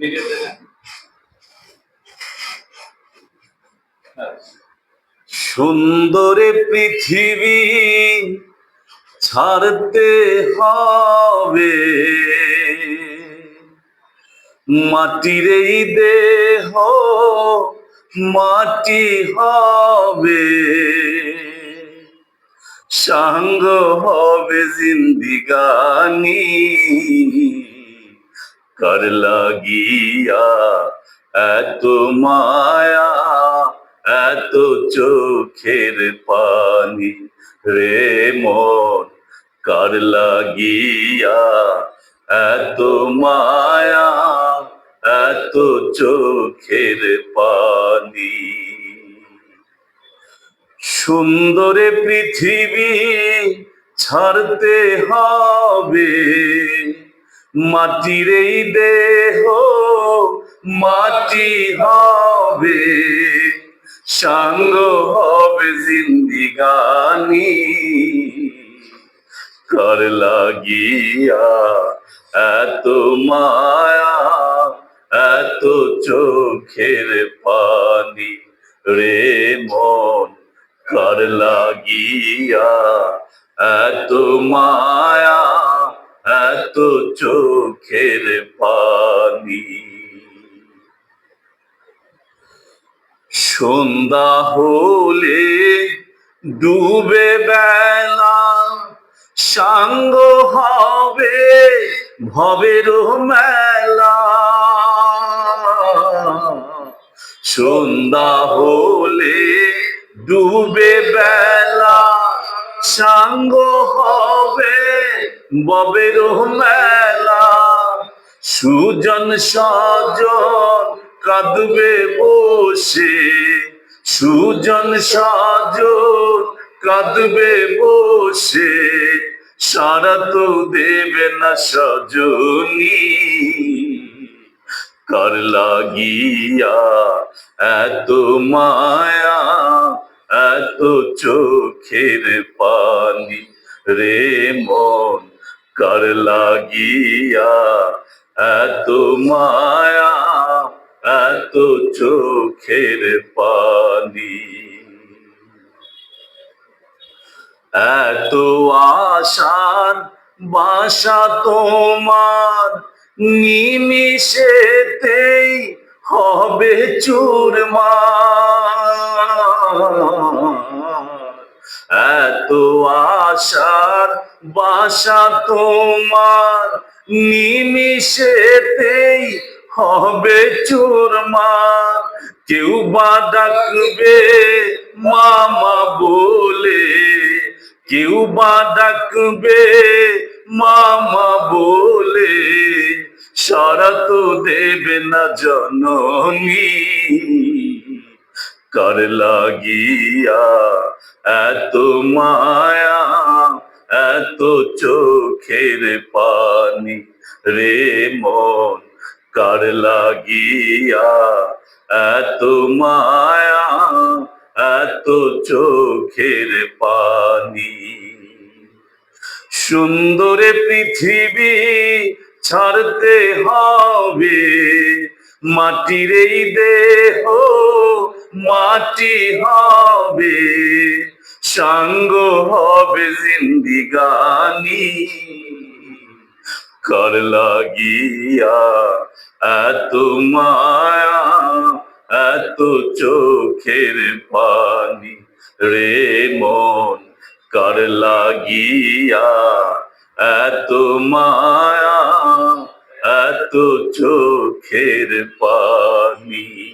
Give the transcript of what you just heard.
ভিডিওতে। সুন্দরে পৃথিবী ছাড়তে হবে মাটির এই দেহ মাটি হবে সাঙ্গ হবে জিন্দিগানি কর লাগিয়া এত মায়া এত চোখের পানি রে মন কার লাগিয়া এত মায়া এত চোখের পানি সুন্দরে পৃথিবী ছাড়তে হবে। মাটির এই দেহ মাটি হবে, সাঙ্গ হবে জিন্দিগানি। কর লাগিয়া এত মায়া, এত চোখের পানি রে মন। কর লাগিয়া এত মায়া এত চোখের পানি। সন্ধ্যা হলে ডুবে বেলা সাঙ্গ হবে ভবের মেলা। সন্ধ্যা হলে ডুবে বেলা সাঙ্গ হবে ববের মেলা। সুজন সাজন কাঁদবে বসে। সুজন সাজন কাঁদবে বসে। সারা তো দেবে না সজনী। কর লাগিয়া এত মায়া এত চোখের পানি রে মন, কর লাগিয়া এত মায়া, এত চোখের পানি? এত আশার বাসা তোমার নিমিশেতেই হবে চুরমার এত আশার বাসা তোমার নিমিশেতেই হবে চুরমার কেউ বা ডাকবে মামা বলে, কেউ বা ডাকবে মামা বলে। সারা তো দেবে না জননী। কর লাগিয়া এত মায়া, এত চোখের পানি রে মন। কার লাগিয়া এত মায়া, এত চোখের পানি। সুন্দরে পৃথিবী ছাড়তে হবে। মাটির এই দেহ মাটি হবে। সাঙ্গ হবে জিন্দিগানি। কর লাগিয়া এত মায়া, এত চোখের পানি? রে মন, কর লাগিয়া এত মায়া এত চোখের পানি।